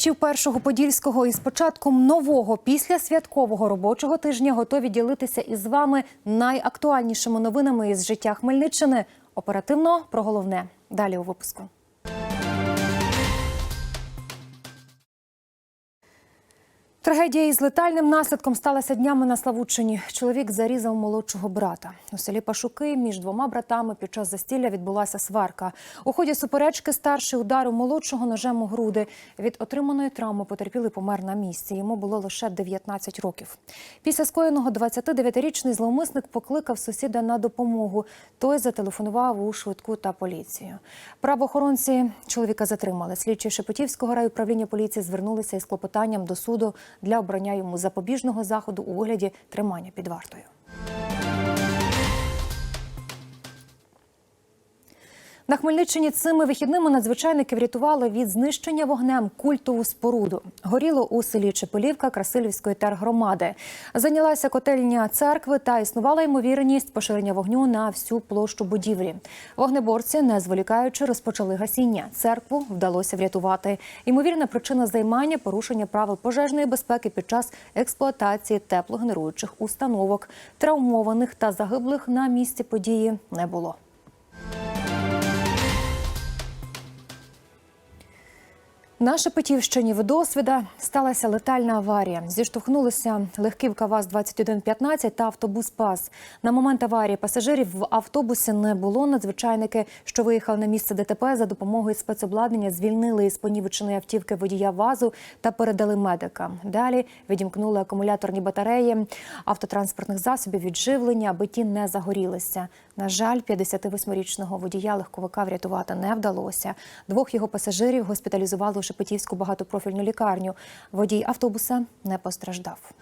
Глядачів першого подільського із початком нового післясвяткового робочого тижня готові ділитися із вами найактуальнішими новинами із життя Хмельниччини. Оперативно про головне далі у випуску. Трагедія із летальним наслідком сталася днями на Славутчині. Чоловік зарізав молодшого брата. У селі Пашуки між двома братами під час застілля відбулася сварка. У ході суперечки старший ударив молодшого ножем у груди. Від отриманої травми потерпілий помер на місці. Йому було лише 19 років. Після скоєного 29-річний зловмисник покликав сусіда на допомогу. Той зателефонував у швидку та поліцію. Правоохоронці чоловіка затримали. Слідчі Шепетівського райуправління поліції звернулися із клопотанням до суду для обрання йому запобіжного заходу у вигляді тримання під вартою. На Хмельниччині цими вихідними надзвичайники врятували від знищення вогнем культову споруду. Горіло у селі Чепелівка Красилівської тергромади. Зайнялася котельня церкви та існувала ймовірність поширення вогню на всю площу будівлі. Вогнеборці, не зволікаючи, розпочали гасіння. Церкву вдалося врятувати. Ймовірна причина займання порушення правил пожежної безпеки під час експлуатації теплогенеруючих установок. Травмованих та загиблих на місці події не було. На Шепетівщині в досвіда сталася летальна аварія. Зіштовхнулися легківка ВАЗ-2115 та автобус ПАЗ. На момент аварії пасажирів в автобусі не було. Надзвичайники, що виїхали на місце ДТП за допомогою спецобладнання, звільнили із понівеченої автівки водія ВАЗу та передали медикам. Далі відімкнули акумуляторні батареї автотранспортних засобів від живлення, аби ті не загорілися. На жаль, 58-річного водія легковика врятувати не вдалося. Двох його пасажирів госпіталізували у Шепетівську багатопрофільну лікарню. Водій автобуса не постраждав.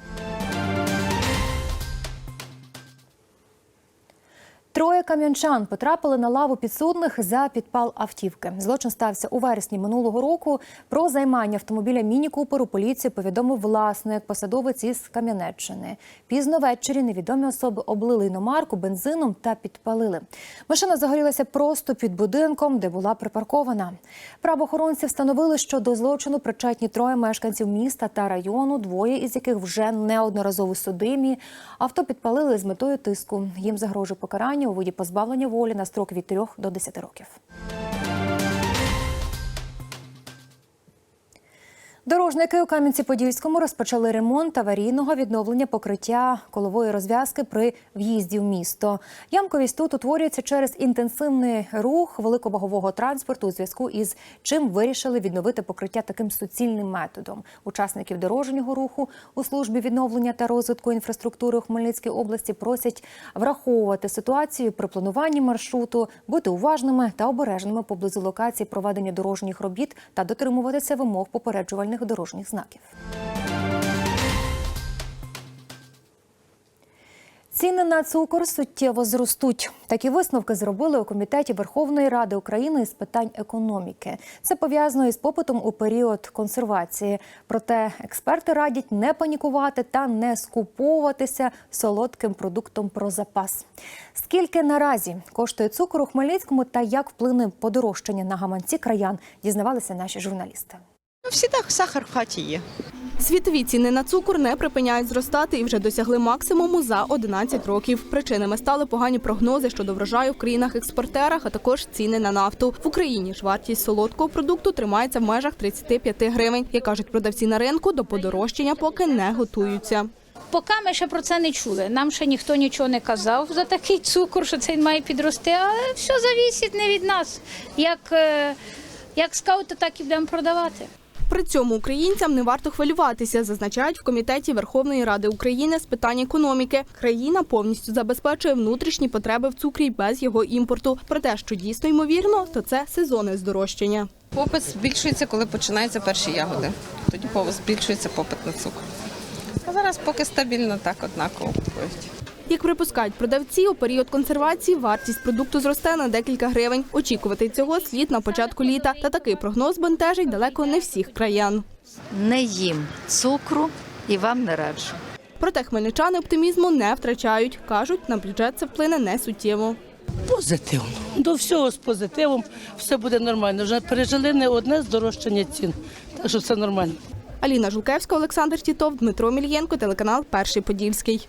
Троє кам'янчан потрапили на лаву підсудних за підпал автівки. Злочин стався у вересні минулого року. Про займання автомобіля Міні Купер у поліції повідомив власник, посадовець із Кам'янеччини. Пізно ввечері невідомі особи облили іномарку бензином та підпалили. Машина загорілася просто під будинком, де була припаркована. Правоохоронці встановили, що до злочину причетні троє мешканців міста та району, двоє із яких вже неодноразово судимі. Авто підпалили з метою тиску. Їм загрожує покарання у виді позбавлення волі на строк від 3 до 10 років. Дорожники у Кам'янці-Подільському розпочали ремонт аварійного відновлення покриття колової розв'язки при в'їзді в місто. Ямковість тут утворюється через інтенсивний рух великовагового транспорту у зв'язку із чим вирішили відновити покриття таким суцільним методом. Учасників дорожнього руху у службі відновлення та розвитку інфраструктури у Хмельницькій області просять враховувати ситуацію при плануванні маршруту, бути уважними та обережними поблизу локації проведення дорожніх робіт та дотримуватися вимог попереджувальних дорожніх знаків. Ціни на цукор суттєво зростуть. Такі висновки зробили у комітеті Верховної Ради України з питань економіки. Це пов'язано із попитом у період консервації. Проте експерти радять не панікувати та не скуповуватися солодким продуктом про запас. Скільки наразі коштує цукор у Хмельницькому та як вплине подорожчання на гаманці краян, дізнавалися наші журналісти. Ну, всі так сахар в хаті є. Світові ціни на цукор не припиняють зростати і вже досягли максимуму за 11 років. Причинами стали погані прогнози щодо врожаю в країнах-експортерах, а також ціни на нафту. В Україні ж вартість солодкого продукту тримається в межах 35 гривень. Як кажуть продавці на ринку, до подорожчання поки не готуються. Поки ми ще про це не чули. Нам ще ніхто нічого не казав за такий цукор, що цей має підрости, але все завісить не від нас. Як, е, як скаути, так і будемо продавати. При цьому українцям не варто хвилюватися, зазначають в комітеті Верховної Ради України з питань економіки. Країна повністю забезпечує внутрішні потреби в цукрі без його імпорту. Про те, що дійсно ймовірно, то це сезонне здорожчання. Попит збільшується, коли починаються перші ягоди. Тоді збільшується попит на цукор. А зараз поки стабільно так однаково купують. Як припускають продавці, у період консервації вартість продукту зросте на декілька гривень. Очікувати цього слід на початку літа. Та такий прогноз бентежить далеко не всіх краян. не їм цукру і вам не раджу. Проте хмельничани оптимізму не втрачають. Кажуть, на бюджет це вплине не суттєво. Позитивно. До всього з позитивом все буде нормально. Вже пережили не одне здорожчання цін. Так що все нормально. Аліна Жулкевська, Олександр Тітов, Дмитро Мільєнко, телеканал Перший Подільський.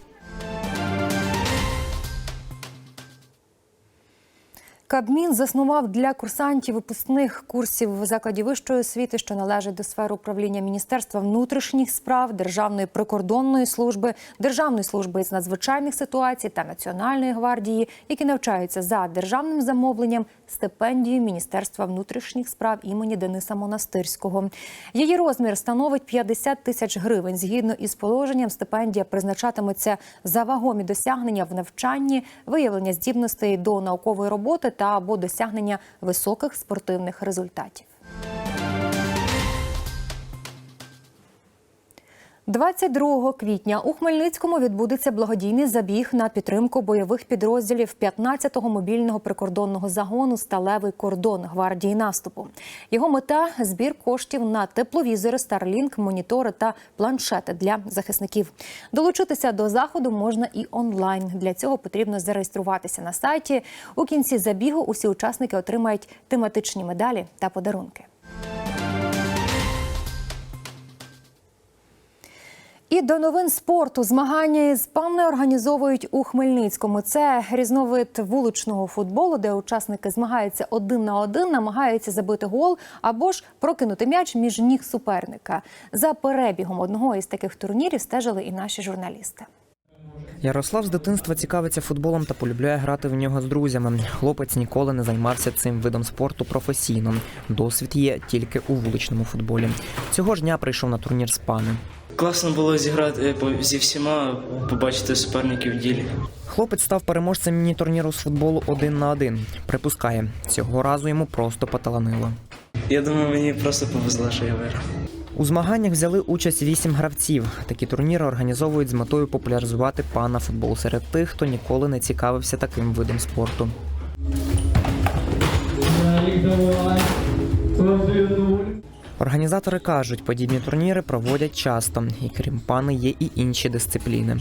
Кабмін заснував для курсантів випускних курсів в закладі вищої освіти, що належать до сфери управління Міністерства внутрішніх справ, Державної прикордонної служби, Державної служби із надзвичайних ситуацій та Національної гвардії, які навчаються за державним замовленням стипендію Міністерства внутрішніх справ імені Дениса Монастирського. Її розмір становить 50 тисяч гривень. Згідно із положенням, стипендія призначатиметься за вагомі досягнення в навчанні, виявлення здібностей до наукової роботи та або досягнення високих спортивних результатів. 22 квітня у Хмельницькому відбудеться благодійний забіг на підтримку бойових підрозділів 15-го мобільного прикордонного загону Сталевий кордон гвардії наступу. Його мета збір коштів на тепловізори, Starlink, монітори та планшети для захисників. Долучитися до заходу можна і онлайн. Для цього потрібно зареєструватися на сайті. У кінці забігу усі учасники отримають тематичні медалі та подарунки. І до новин спорту змагання із панною організовують у Хмельницькому. Це різновид вуличного футболу, де учасники змагаються один на один, намагаються забити гол або ж прокинути м'яч між ніг суперника. За перебігом одного із таких турнірів стежили і наші журналісти. Ярослав з дитинства цікавиться футболом та полюбляє грати в нього з друзями. Хлопець ніколи не займався цим видом спорту професійно. Досвід є тільки у вуличному футболі. Цього ж дня прийшов на турнір з пани. Класно було зіграти е, зі всіма, побачити суперників в ділі. Хлопець став переможцем міні-турніру з футболу один на один. Припускає, цього разу йому просто поталанило. Я думаю, мені просто повезло, що я виграв. У змаганнях взяли участь вісім гравців. Такі турніри організовують з метою популяризувати пана футбол серед тих, хто ніколи не цікавився таким видом спорту. Організатори кажуть, подібні турніри проводять часто, і крім пани є і інші дисципліни.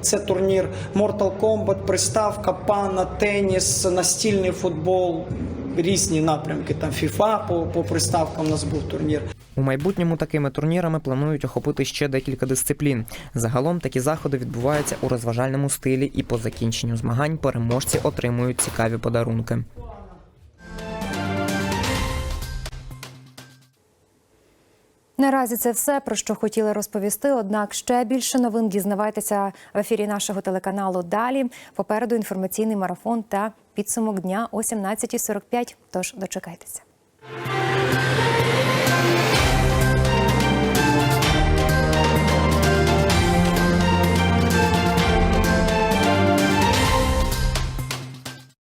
Це турнір Mortal Kombat, приставка, пана, теніс, настільний футбол, різні напрямки. Там FIFA по, по приставкам у нас був турнір. У майбутньому такими турнірами планують охопити ще декілька дисциплін. Загалом такі заходи відбуваються у розважальному стилі, і по закінченню змагань переможці отримують цікаві подарунки. Наразі це все про що хотіли розповісти. Однак ще більше новин дізнавайтеся в ефірі нашого телеканалу. Далі попереду інформаційний марафон та підсумок дня о 17.45. Тож дочекайтеся.